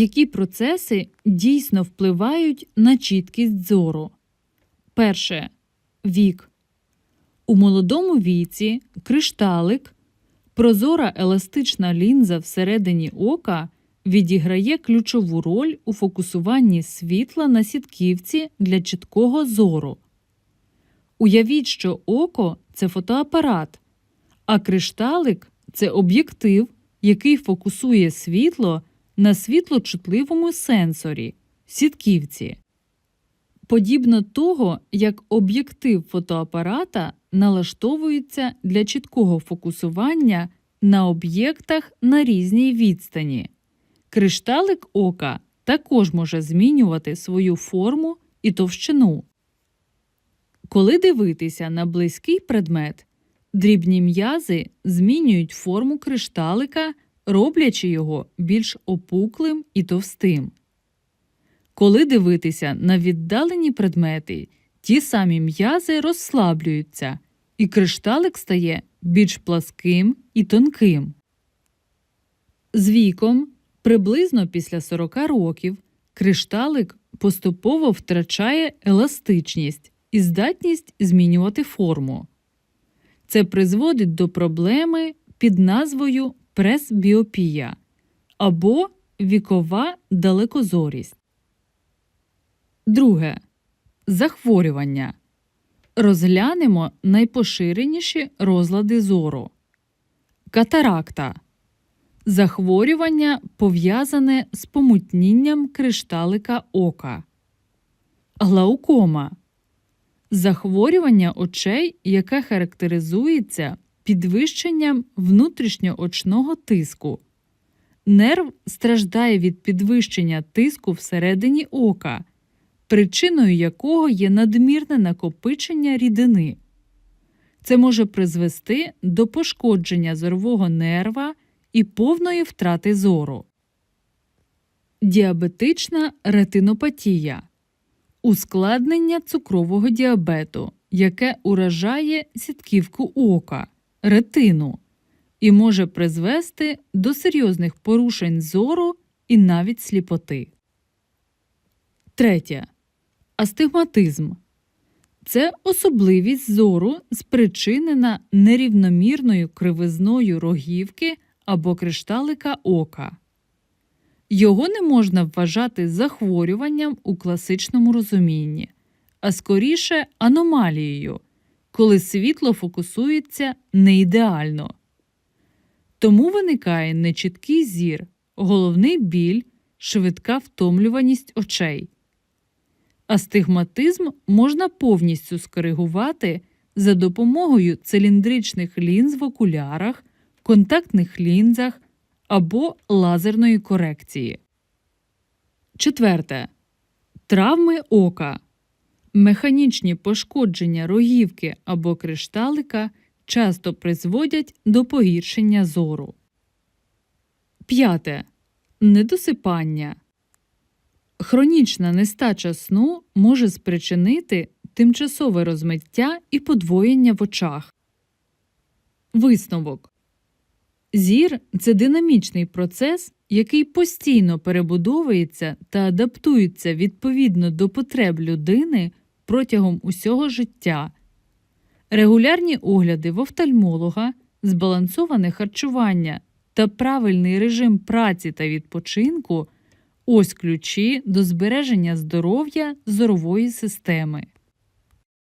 Які процеси дійсно впливають на чіткість зору? Перше. Вік. У молодому віці кришталик, прозора еластична лінза всередині ока відіграє ключову роль у фокусуванні світла на сітківці для чіткого зору. Уявіть, що око це фотоапарат, а кришталик це об'єктив, який фокусує світло на світлочутливому сенсорі сітківці. Подібно того, як об'єктив фотоапарата налаштовується для чіткого фокусування на об'єктах на різній відстані. Кришталик ока також може змінювати свою форму і товщину. Коли дивитися на близький предмет, дрібні м'язи змінюють форму кришталика, роблячи його більш опуклим і товстим. Коли дивитися на віддалені предмети, ті самі м'язи розслаблюються, і кришталик стає більш пласким і тонким. З віком, приблизно після 40 років, кришталик поступово втрачає еластичність і здатність змінювати форму. Це призводить до проблеми під назвою пресбіопія або вікова далекозорість. Друге. Захворювання. Розглянемо найпоширеніші розлади зору. Катаракта. Захворювання пов'язане з помутнінням кришталика ока. Глаукома. Захворювання очей, яке характеризується підвищенням внутрішньоочного тиску. Нерв страждає від підвищення тиску всередині ока, причиною якого є надмірне накопичення рідини. Це може призвести до пошкодження зорового нерва і повної втрати зору. Діабетична ретинопатія ускладнення цукрового діабету, яке уражає сітківку ока, ретину і може призвести до серйозних порушень зору і навіть сліпоти. Третє. Астигматизм це особливість зору, спричинена нерівномірною кривизною рогівки або кришталика ока. Його не можна вважати захворюванням у класичному розумінні, а скоріше аномалією, коли світло фокусується не ідеально. Тому виникає нечіткий зір, головний біль, швидка втомлюваність очей. Астигматизм можна повністю скоригувати за допомогою циліндричних лінз в окулярах, контактних лінзах або лазерної корекції. Четверте. Травми ока. Механічні пошкодження рогівки або кришталика часто призводять до погіршення зору. П'яте. Недосипання. Хронічна нестача сну може спричинити тимчасове розмиття і подвоєння в очах. Висновок Зір це динамічний процес, який постійно перебудовується та адаптується відповідно до потреб людини протягом усього життя. Регулярні огляди в офтальмолога, збалансоване харчування та правильний режим праці та відпочинку ось ключі до збереження здоров'я зорової системи.